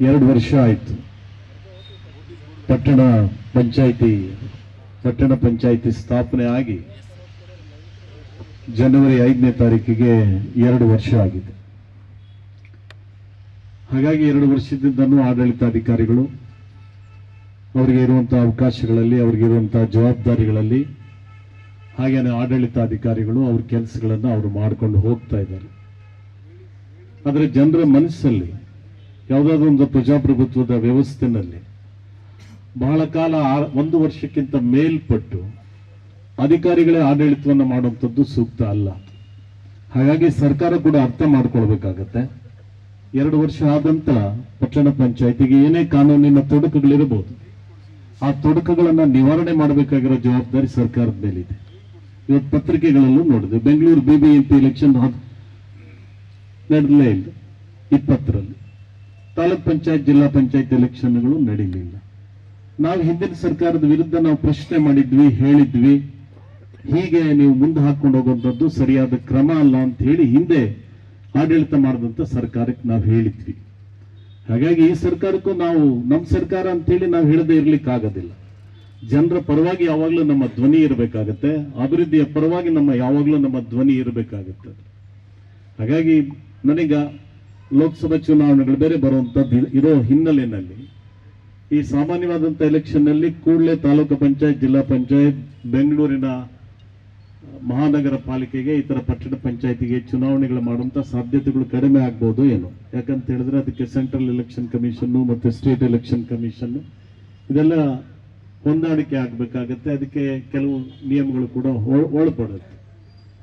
ಎರಡು ವರ್ಷ ಆಯಿತು. ಪಟ್ಟಣ ಪಂಚಾಯಿತಿ ಪಟ್ಟಣ ಪಂಚಾಯಿತಿ ಸ್ಥಾಪನೆ ಆಗಿ ಜನವರಿ ಐದನೇ ತಾರೀಕಿಗೆ ಎರಡು ವರ್ಷ ಆಗಿದೆ. ಹಾಗಾಗಿ ಎರಡು ವರ್ಷದಿಂದನೂ ಆಡಳಿತಾಧಿಕಾರಿಗಳು ಅವರಿಗೆ ಇರುವಂಥ ಅವಕಾಶಗಳಲ್ಲಿ, ಅವರಿಗೆ ಇರುವಂತಹ ಜವಾಬ್ದಾರಿಗಳಲ್ಲಿ ಹಾಗೆಯೇ ಆಡಳಿತಾಧಿಕಾರಿಗಳು ಅವ್ರ ಕೆಲಸಗಳನ್ನು ಅವರು ಮಾಡಿಕೊಂಡು ಹೋಗ್ತಾ ಇದ್ದಾರೆ. ಆದರೆ ಜನರ ಮನಸ್ಸಲ್ಲಿ ಯಾವುದಾದ್ರೂ ಒಂದು ಪ್ರಜಾಪ್ರಭುತ್ವದ ವ್ಯವಸ್ಥೆನಲ್ಲಿ ಬಹಳ ಕಾಲ ಒಂದು ವರ್ಷಕ್ಕಿಂತ ಮೇಲ್ಪಟ್ಟು ಅಧಿಕಾರಿಗಳೇ ಆಡಳಿತವನ್ನು ಮಾಡುವಂಥದ್ದು ಸೂಕ್ತ ಅಲ್ಲ. ಹಾಗಾಗಿ ಸರ್ಕಾರ ಕೂಡ ಅರ್ಥ ಮಾಡ್ಕೊಳ್ಬೇಕಾಗತ್ತೆ. ಎರಡು ವರ್ಷ ಆದಂತ ಪಟ್ಟಣ ಪಂಚಾಯತಿಗೆ ಏನೇ ಕಾನೂನಿನ ತೊಡಕುಗಳಿರಬಹುದು, ಆ ತೊಡಕುಗಳನ್ನು ನಿವಾರಣೆ ಮಾಡಬೇಕಾಗಿರೋ ಜವಾಬ್ದಾರಿ ಸರ್ಕಾರದ ಮೇಲಿದೆ. ಇವತ್ತು ಪತ್ರಿಕೆಗಳಲ್ಲೂ ನೋಡಿದೆ, ಬೆಂಗಳೂರು ಬಿಬಿಎಂಪಿ ಎಲೆಕ್ಷನ್ ನಡೆದಲೇ ಇಲ್ಲ, ಇಪ್ಪತ್ತರಲ್ಲಿ. ತಾಲೂಕ್ ಪಂಚಾಯತ್, ಜಿಲ್ಲಾ ಪಂಚಾಯತ್ ಎಲೆಕ್ಷನ್ಗಳು ನಡೀಲಿಲ್ಲ. ನಾವು ಹಿಂದಿನ ಸರ್ಕಾರದ ವಿರುದ್ಧ ನಾವು ಪ್ರಶ್ನೆ ಮಾಡಿದ್ವಿ, ಹೇಳಿದ್ವಿ. ಹೀಗೆ ನೀವು ಮುಂದೆ ಹಾಕೊಂಡು ಹೋಗುವಂಥದ್ದು ಸರಿಯಾದ ಕ್ರಮ ಅಲ್ಲ ಅಂತ ಹೇಳಿ ಹಿಂದೆ ಆಡಳಿತ ಮಾಡಿದಂಥ ಸರ್ಕಾರಕ್ಕೆ ನಾವು ಹೇಳಿದ್ವಿ. ಹಾಗಾಗಿ ಈ ಸರ್ಕಾರಕ್ಕೂ ನಾವು, ನಮ್ಮ ಸರ್ಕಾರ ಅಂತೇಳಿ ನಾವು ಹೇಳದೇ ಇರಲಿಕ್ಕೆ ಆಗೋದಿಲ್ಲ. ಜನರ ಪರವಾಗಿ ಯಾವಾಗಲೂ ನಮ್ಮ ಧ್ವನಿ ಇರಬೇಕಾಗತ್ತೆ, ಅಭಿವೃದ್ಧಿಯ ಪರವಾಗಿ ನಮ್ಮ ಯಾವಾಗಲೂ ನಮ್ಮ ಧ್ವನಿ ಇರಬೇಕಾಗತ್ತೆ. ಹಾಗಾಗಿ ನನಗ ಲೋಕಸಭಾ ಚುನಾವಣೆಗಳು ಬೇರೆ ಬರುವಂಥದ್ದು ಇರೋ ಹಿನ್ನೆಲೆಯಲ್ಲಿ ಈ ಸಾಮಾನ್ಯವಾದಂಥ ಎಲೆಕ್ಷನ್ನಲ್ಲಿ ಕೂಡಲೇ ತಾಲೂಕು ಪಂಚಾಯತ್, ಜಿಲ್ಲಾ ಪಂಚಾಯತ್, ಬೆಂಗಳೂರಿನ ಮಹಾನಗರ ಪಾಲಿಕೆಗೆ ಇತರ ಪಟ್ಟಣ ಪಂಚಾಯತಿಗೆ ಚುನಾವಣೆಗಳು ಮಾಡುವಂತ ಸಾಧ್ಯತೆಗಳು ಕಡಿಮೆ ಆಗ್ಬೋದು ಏನು. ಯಾಕಂತ ಹೇಳಿದ್ರೆ ಅದಕ್ಕೆ ಸೆಂಟ್ರಲ್ ಎಲೆಕ್ಷನ್ ಕಮಿಷನ್ ಮತ್ತೆ ಸ್ಟೇಟ್ ಎಲೆಕ್ಷನ್ ಕಮಿಷನ್ ಇದೆಲ್ಲ ಹೊಂದಾಣಿಕೆ ಆಗಬೇಕಾಗತ್ತೆ. ಅದಕ್ಕೆ ಕೆಲವು ನಿಯಮಗಳು ಕೂಡ ಒಳ- ಒಳಪಡುತ್ತೆ.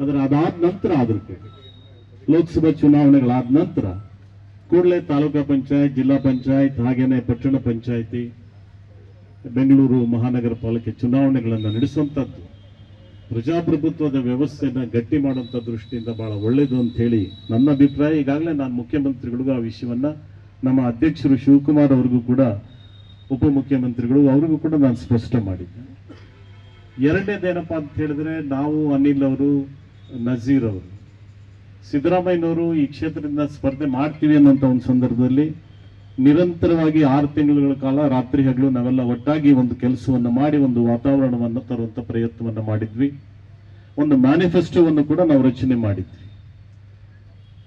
ಆದ್ರೆ ಅದಾದ ನಂತರ ಕೂಡ ಲೋಕಸಭಾ ಚುನಾವಣೆಗಳಾದ ನಂತರ ಕೂಡಲೇ ತಾಲೂಕಾ ಪಂಚಾಯತ್, ಜಿಲ್ಲಾ ಪಂಚಾಯತ್, ಹಾಗೇನೆ ಪಟ್ಟಣ ಪಂಚಾಯಿತಿ, ಬೆಂಗಳೂರು ಮಹಾನಗರ ಪಾಲಿಕೆ ಚುನಾವಣೆಗಳನ್ನು ನಡೆಸುವಂಥದ್ದು ಪ್ರಜಾಪ್ರಭುತ್ವದ ವ್ಯವಸ್ಥೆಯನ್ನು ಗಟ್ಟಿ ಮಾಡುವಂಥ ದೃಷ್ಟಿಯಿಂದ ಬಹಳ ಒಳ್ಳೆಯದು ಅಂತ ಹೇಳಿ ನನ್ನ ಅಭಿಪ್ರಾಯ. ಈಗಾಗಲೇ ನಾನು ಮುಖ್ಯಮಂತ್ರಿಗಳಿಗೂ ಆ ವಿಷಯವನ್ನು ನಮ್ಮ ಅಧ್ಯಕ್ಷರು ಶಿವಕುಮಾರ್ ಅವರಿಗೂ ಕೂಡ, ಉಪಮುಖ್ಯಮಂತ್ರಿಗಳು ಅವರಿಗೂ ಕೂಡ ನಾನು ಸ್ಪಷ್ಟ ಮಾಡಿದ್ದೆ. ಎರಡನೇದೇನಪ್ಪ ಅಂತ ಹೇಳಿದ್ರೆ, ನಾವು ಅನಿಲ್ ಅವರು, ನಜೀರ್ ಅವರು ಸಿದ್ದರಾಮಯ್ಯನವರು ಈ ಕ್ಷೇತ್ರದಿಂದ ಸ್ಪರ್ಧೆ ಮಾಡ್ತೀವಿ ಅನ್ನೋಂಥ ಒಂದು ಸಂದರ್ಭದಲ್ಲಿ ನಿರಂತರವಾಗಿ ಆರು ತಿಂಗಳುಗಳ ಕಾಲ ರಾತ್ರಿ ಹಗಲು ನಾವೆಲ್ಲ ಒಟ್ಟಾಗಿ ಒಂದು ಕೆಲಸವನ್ನು ಮಾಡಿ, ಒಂದು ವಾತಾವರಣವನ್ನು ತರುವಂಥ ಪ್ರಯತ್ನವನ್ನು ಮಾಡಿದ್ವಿ. ಒಂದು ಮ್ಯಾನಿಫೆಸ್ಟೋವನ್ನು ಕೂಡ ನಾವು ರಚನೆ ಮಾಡಿದ್ವಿ.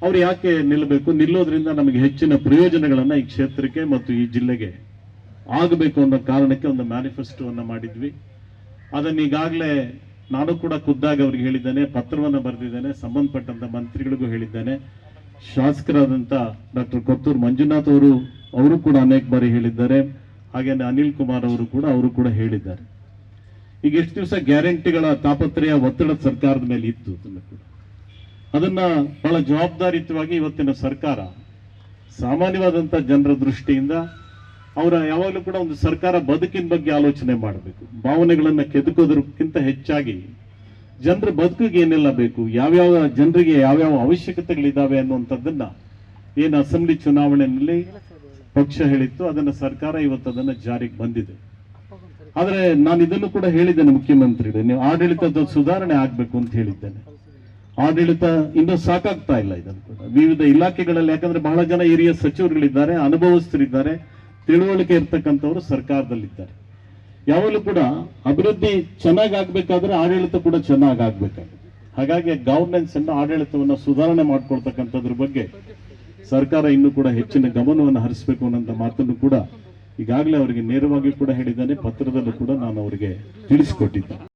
ಅವ್ರು ಯಾಕೆ ನಿಲ್ಲಬೇಕು? ನಿಲ್ಲೋದ್ರಿಂದ ನಮಗೆ ಹೆಚ್ಚಿನ ಪ್ರಯೋಜನಗಳನ್ನು ಈ ಕ್ಷೇತ್ರಕ್ಕೆ ಮತ್ತು ಈ ಜಿಲ್ಲೆಗೆ ಆಗಬೇಕು ಅನ್ನೋ ಕಾರಣಕ್ಕೆ ಒಂದು ಮ್ಯಾನಿಫೆಸ್ಟೋವನ್ನು ಮಾಡಿದ್ವಿ. ಅದನ್ನ ಈಗಾಗಲೇ ನಾನು ಕೂಡ ಖುದ್ದಾಗಿ ಅವ್ರಿಗೆ ಹೇಳಿದ್ದೇನೆ, ಪತ್ರವನ್ನು ಬರೆದಿದ್ದೇನೆ, ಸಂಬಂಧಪಟ್ಟಂತ ಮಂತ್ರಿಗಳಿಗೂ ಹೇಳಿದ್ದೇನೆ. ಶಾಸಕರಾದಂಥ ಡಾಕ್ಟರ್ ಕೊತ್ತೂರು ಮಂಜುನಾಥ್ ಅವರು ಅವರು ಕೂಡ ಅನೇಕ ಬಾರಿ ಹೇಳಿದ್ದಾರೆ. ಹಾಗೆಯೇ ಅನಿಲ್ ಕುಮಾರ್ ಅವರು ಕೂಡ ಅವರು ಕೂಡ ಹೇಳಿದ್ದಾರೆ. ಈಗ ಎಷ್ಟು ದಿವಸ ಗ್ಯಾರಂಟಿಗಳ ತಾಪತ್ರಯ ಒತ್ತಡ ಸರ್ಕಾರದ ಮೇಲೆ ಇತ್ತು ಅದನ್ನು ಅದನ್ನ ಬಹಳ ಜವಾಬ್ದಾರಿಯುತವಾಗಿ ಇವತ್ತಿನ ಸರ್ಕಾರ ಸಾಮಾನ್ಯವಾದಂತ ಜನರ ದೃಷ್ಟಿಯಿಂದ ಅವರ ಯಾವಾಗಲೂ ಕೂಡ ಒಂದು ಸರ್ಕಾರ ಬದುಕಿನ ಬಗ್ಗೆ ಆಲೋಚನೆ ಮಾಡಬೇಕು. ಭಾವನೆಗಳನ್ನ ಕೆದಕೋದಕ್ಕಿಂತ ಹೆಚ್ಚಾಗಿ ಜನರ ಬದುಕಿಗೆ ಏನೆಲ್ಲ ಬೇಕು, ಯಾವ್ಯಾವ ಜನರಿಗೆ ಯಾವ್ಯಾವ ಅವಶ್ಯಕತೆಗಳಿದ್ದಾವೆ ಅನ್ನುವಂಥದ್ದನ್ನ ಏನು ಅಸೆಂಬ್ಲಿ ಚುನಾವಣೆಯಲ್ಲಿ ಪಕ್ಷ ಹೇಳಿತ್ತು, ಅದನ್ನ ಸರ್ಕಾರ ಇವತ್ತು ಅದನ್ನು ಜಾರಿಗೆ ಬಂದಿದೆ. ಆದರೆ ನಾನು ಇದನ್ನು ಕೂಡ ಹೇಳಿದ್ದೇನೆ ಮುಖ್ಯಮಂತ್ರಿಗಳು, ನೀವು ಆಡಳಿತದ ಸುಧಾರಣೆ ಆಗಬೇಕು ಅಂತ ಹೇಳಿದ್ದೇನೆ. ಆಡಳಿತ ಇನ್ನೂ ಸಾಕಾಗ್ತಾ ಇಲ್ಲ ಇದನ್ನು ಕೂಡ. ವಿವಿಧ ಇಲಾಖೆಗಳಲ್ಲಿ, ಯಾಕಂದ್ರೆ ಬಹಳ ಜನ ಹಿರಿಯ ಸಚಿವರುಗಳಿದ್ದಾರೆ, ಅನುಭವಸ್ಥರಿದ್ದಾರೆ. ತಿಳುವಳಿಕೆ ಇರ್ತಕ್ಕಂಥವ್ರು ಸರ್ಕಾರದಲ್ಲಿದ್ದಾರೆ. ಯಾವಾಗಲೂ ಕೂಡ ಅಭಿವೃದ್ಧಿ ಚೆನ್ನಾಗಿ ಆಗ್ಬೇಕಾದ್ರೆ ಆಡಳಿತ ಕೂಡ ಚೆನ್ನಾಗಿ ಆಗ್ಬೇಕಾಗುತ್ತೆ ಹಾಗಾಗಿ ಗವರ್ನೆನ್ಸ್ ಅನ್ನು ಆಡಳಿತವನ್ನ ಸುಧಾರಣೆ ಮಾಡ್ಕೊಳ್ತಕ್ಕಂಥದ್ರ ಬಗ್ಗೆ ಸರ್ಕಾರ ಇನ್ನೂ ಕೂಡ ಹೆಚ್ಚಿನ ಗಮನವನ್ನು ಹರಿಸಬೇಕು ಅನ್ನೋಂಥ ಮಾತನ್ನು ಕೂಡ ಈಗಾಗಲೇ ಅವರಿಗೆ ನೇರವಾಗಿ ಕೂಡ ಹೇಳಿದ್ದಾನೆ. ಪತ್ರದಲ್ಲೂ ಕೂಡ ನಾನು ಅವರಿಗೆ ತಿಳಿಸಿಕೊಟ್ಟಿದ್ದೆ